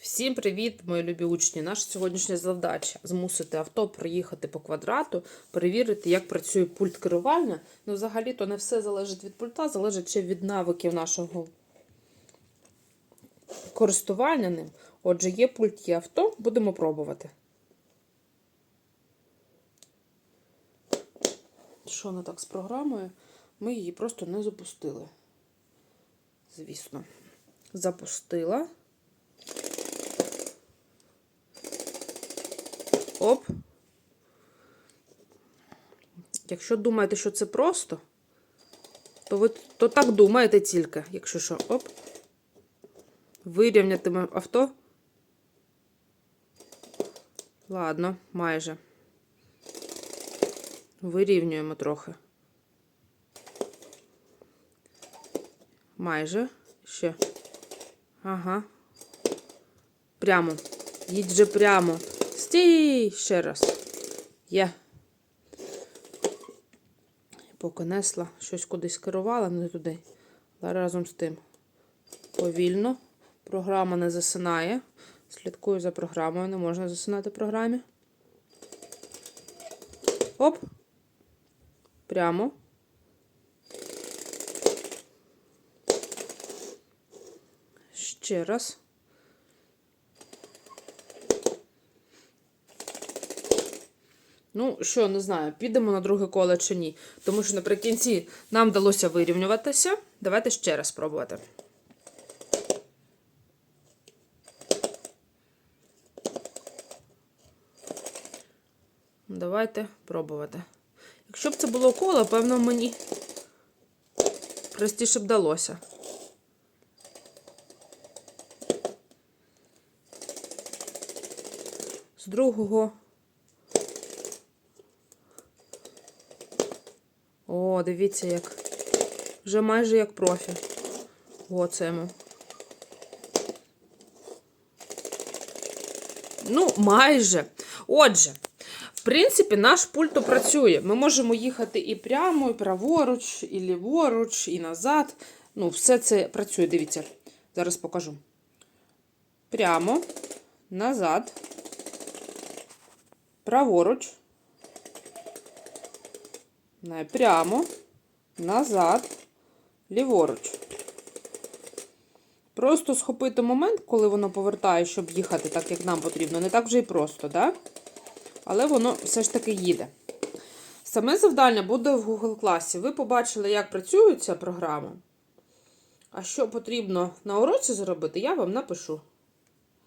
Всім привіт, мої любі учні! Наша сьогоднішня задача змусити авто проїхати по квадрату, перевірити, як працює пульт керування. Ну, взагалі, то не все залежить від пульта, залежить ще від навиків нашого користування ним. Отже, є пульт, є авто, будемо пробувати. Що не так з програмою? Ми її просто не запустили. Звісно, запустила. Оп. Якщо думаєте, що це просто, то ви то так думаєте тільки, якщо що, оп. Вирівнятиме авто. Ладно, майже. Вирівнюємо трохи. Майже. Ще. Ага. Прямо. Їдь же прямо. Стій! Ще раз. Є. Поки несла, щось кудись керувала, не туди. Але разом з тим. Повільно. Програма не засинає. Слідкую за програмою. Не можна засинати програмі. Оп. Прямо. Ще раз. Ну, що, не знаю, підемо на друге коло чи ні. Тому що наприкінці нам вдалося вирівнюватися. Давайте ще раз спробувати. Давайте пробувати. Якщо б це було коло, певно, мені простіше б вдалося. З другого. О, дивіться, як. Вже майже як профі. О, йому. Ну, майже. Отже, в принципі, наш пульт працює. Ми можемо їхати і прямо, і праворуч, і ліворуч, і назад. Ну, все це працює, дивіться. Зараз покажу. Прямо, назад, праворуч. Не, прямо, назад, ліворуч. Просто схопити момент, коли воно повертає, щоб їхати так, як нам потрібно. Не так вже і просто, так? Але воно все ж таки їде. Саме завдання буде в Google класі. Ви побачили, як працює ця програма. А що потрібно на уроці зробити, я вам напишу.